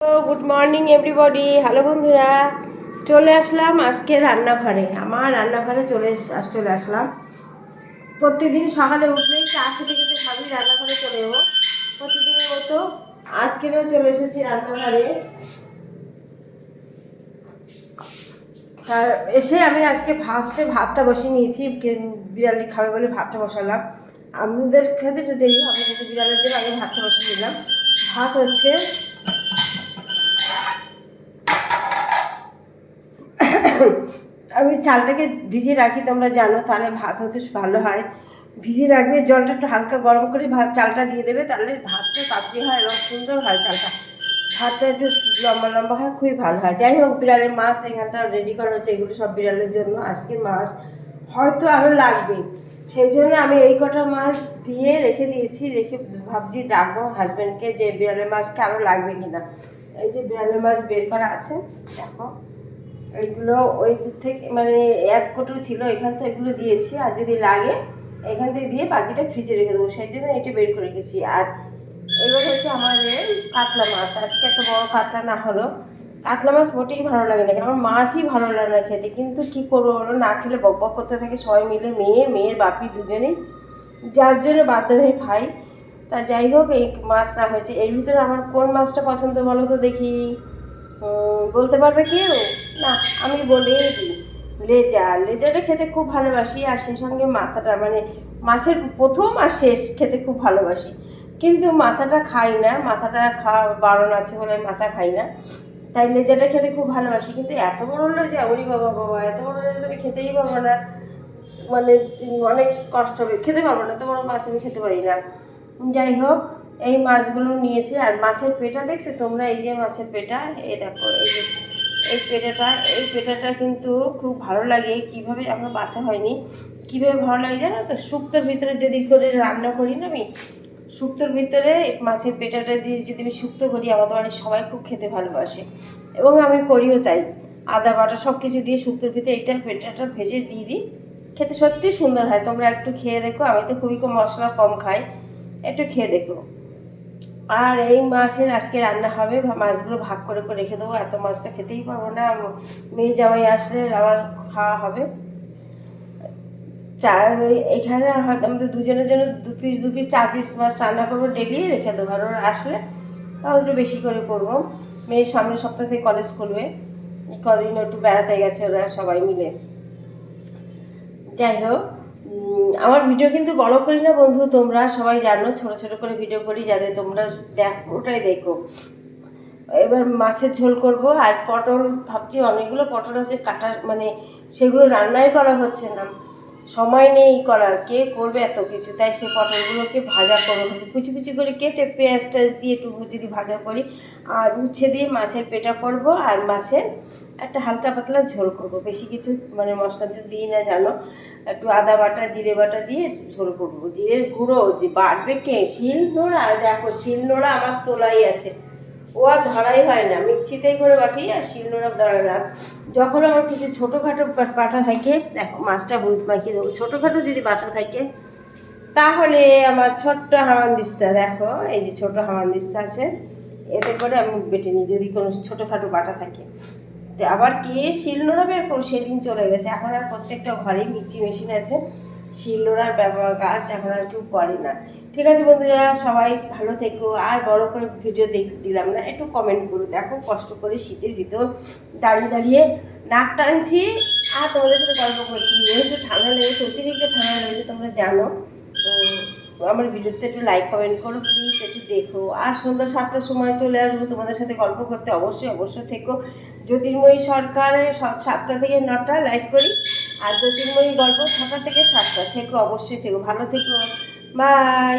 Good morning everybody hello বন্ধুরা, চলে আসলাম আজকে রান্নাঘরে। আমার রান্নাঘরে চলে চলে আসলাম। প্রতিদিন সকালে উঠলেই চা খেতে খেতে ভাবি রান্নাঘরে চলে যাব প্রতিদিনের মতো আজকেরও চলে এসেছি রান্নাঘরে। আর এসে আমি আজকে ফার্স্টে ভাতটা বসিয়ে নিয়েছি বিড়ালি খাবে বলে ভাতটা বসালাম। আমাদের খেতে দেরি হবে কিন্তু বিড়ালের জন্য আমি ভাতটা বসিয়ে দিলাম ভাত হচ্ছে আমি চালটাকে ভিজিয়ে রাখি, তোমরা জানো, তাহলে ভাত হতে ভালো হয়। ভিজিয়ে রাখবে, জলটা একটু হালকা গরম করে ভাত চালটা দিয়ে দেবে, তাহলে ভাতটা তাড়াতাড়ি হয় এবং সুন্দর হয় চালটা। ভাতটা একটু লম্বা লম্বা হয়, খুবই ভালো হয়। যাই হোক, বিড়ালের মাছ এখানটা রেডি করা হচ্ছে, এগুলো সব বিড়ালের জন্য, আজকে মাছ হয়তো আরও লাগবে। সেই জন্য আমি এই কটা মাছ দিয়ে রেখে দিয়েছি, রেখে ভাবছি ডাকবো হাজব্যান্ডকে যে বিড়ালের মাছকে আরও লাগবে কিনা। এই যে বিড়ালের মাছ বের করা আছে, দেখো। এইগুলো ওই থেকে মানে এক কোটো ছিল, এখান থেকে এগুলো দিয়েছি। আর যদি লাগে, এখান থেকে দিয়ে বাকিটা ফ্রিজে রেখে দেবো। সেই জন্য এটা বের করে রেখেছি। আর এবার হচ্ছে আমাদের কাতলা মাছ। আজকে একটা বড় কাতলা না হলো। কাতলা মাছ মোটেই ভালো লাগে না। আমার মাছই ভালো লাগে না খেতে। কিন্তু কি করব বলো? না খেলে বক বক করতে থাকে সবাই মিলে। মেয়ে, মেয়ের বাপি দুজনেই। যার জন্য বাধ্য হয়ে খাই। তা যাই হোক, এই মাছ না হয়েছে। এর ভিতরে আমার কোন মাছটা পছন্দ বলো তো দেখি। বলতে পারবে কেউ? না, আমি বলেই দিই। লেজা, লেজাটা খেতে খুব ভালোবাসি আর সেই সঙ্গে মাথাটা মানে মাছের প্রথম আর শেষ খেতে খুব ভালোবাসি। কিন্তু মাথাটা খাই না, মাথাটা খাওয়া বারণ আছে বলে মাথা খাই না। তাই লেজাটা খেতে খুব ভালোবাসি। কিন্তু এত বড় লেজা, ওরি বাবা বাবা, এত বড় লেজা খেতেই পারব না। মানে অনেক কষ্ট হবে খেতে পারব না, এত বড় মাছ আমি খেতে পারি না। যাই হোক, এই মাছগুলো নিয়েছি আর মাছের পেটা দেখছ তোমরা? এই যে মাছের পেটা, এই দেখো, এই যে এই পেটাটা এই পেটাটা কিন্তু খুব ভালো লাগে। কীভাবে আমার বাঁচা হয়নি, কীভাবে ভালো লাগে জানো তো? শুক্তোর ভিতরে যদি করে রান্না করি না আমি শুক্তোর ভিতরে মাছের পেটাটা দিয়ে যদি আমি শুক্তো করি, আমাদের বাড়ির সবাই খুব খেতে ভালোবাসে। এবং আমি করিও তাই। আদা বাটা সব কিছু দিয়ে শুক্তোর ভিতরে এইটা পেটাটা ভেজে দিয়ে দিই। খেতে সত্যি সুন্দর হয়। তোমরা একটু খেয়ে দেখো। আমি তো খুবই কম মশলা কম খাই। একটু খেয়ে দেখো। আর এই মাছের আজকে রান্না হবে, মাছগুলো ভাগ করে করে রেখে দেবো। এত মাছ তো খেতেই পারব না। মেয়ে জামাই আসলে আবার খাওয়া হবে। ওই- এখানে হয়তো আমাদের দুজনের জন্য দু পিস দু পিস চার পিস মাছ রান্না করব ডেলি রেখে দেবো। আর ওরা আসলে তাও একটু বেশি করে করব। মেয়ের সামনের সপ্তাহ থেকে কলেজ খুলবে। কদিন একটু বেড়াতে গেছে ওরা সবাই মিলে। যাই হোক। আমার ভিডিও কিন্তু বড় করি না বন্ধু, তোমরা সবাই জানো, ছোট ছোট করে ভিডিও করি যাতে তোমরা দেখ, ওটাই দেখো। এবার মাছের ঝোল করব, আর পটল, ভাবছি অনেকগুলো পটল আছে কাটার মানে সেগুলো রান্নাই করা হচ্ছে না। সময় নেই করার, কে করবে এত কিছু? তাই সে পটলগুলোকে ভাজা করব কুচি কুচি করে কেটে পেঁয়াজ টেয়াজ দিয়ে একটু যদি ভাজা করি, আর উচ্ছে দিয়ে মাছের পেটা করব, আর মাছের একটা হালকা পাতলা ঝোল করব। বেশি কিছু মানে মশলা তো দিই না, জানো? একটু আদা বাটা, জিরে বাটা দিয়ে ঝোল করব। জিরের গুঁড়ো, যে বাড়বে কে? শিল নোড়া দেখো শিল নোড়া আমার তোলাই আছে। ও আর ধরাই হয় না। মিক্সিতেই করে বাটি আর শিল নোড়া ধরে না যখন আমার কিছু ছোটোখাটো বাটা থাকে, দেখো, মাছটা হলুদ মাখিয়ে দেবো। ছোটোখাটো যদি বাটা থাকে, তাহলে আমার ছোট্ট হামানদিস্তা দেখো, এই যে ছোট হামানদিস্তা আছে, এতে করে আমি বেটে নিই, যদি কোনো ছোটোখাটো বাটা থাকে। আবার কে শিলনোড়া বের করো সেদিন চলে গেছে। এখন আর প্রত্যেকটা ঘরেই মিক্সি মেশিন আছে। শিলনোড়ার ব্যবহার গাছ এখন আর কেউ করে না। ঠিক আছে বন্ধুরা, সবাই ভালো থেকো। আর বড় করে ভিডিও দেখ দিলাম না, একটু কমেন্ট করো। দেখো কষ্ট করে শীতের ভিতর দাঁড়িয়ে দাঁড়িয়ে নাক টানছি। আর তোমাদের সাথে গল্প করছি। যেহেতু ঠান্ডা লেগেছে, অতিরিক্ত ঠান্ডা লেগেছে, তোমরা জানো। তো আমার ভিডিওতে একটু লাইক কমেন্ট করো প্লিজ একটু দেখো। আর সন্ধ্যা সাতটার সময় চলে আসব তোমাদের সাথে গল্প করতে। অবশ্যই অবশ্যই থেকো। জ্যোতির্ময়ী সরকারের স- সাতটা থেকে নটা লাইক করি, আর জ্যোতির্ময়ী গল্প ছটা থেকে সাতটা, থেকো, অবশ্যই থেকো, ভালো থেকো বাই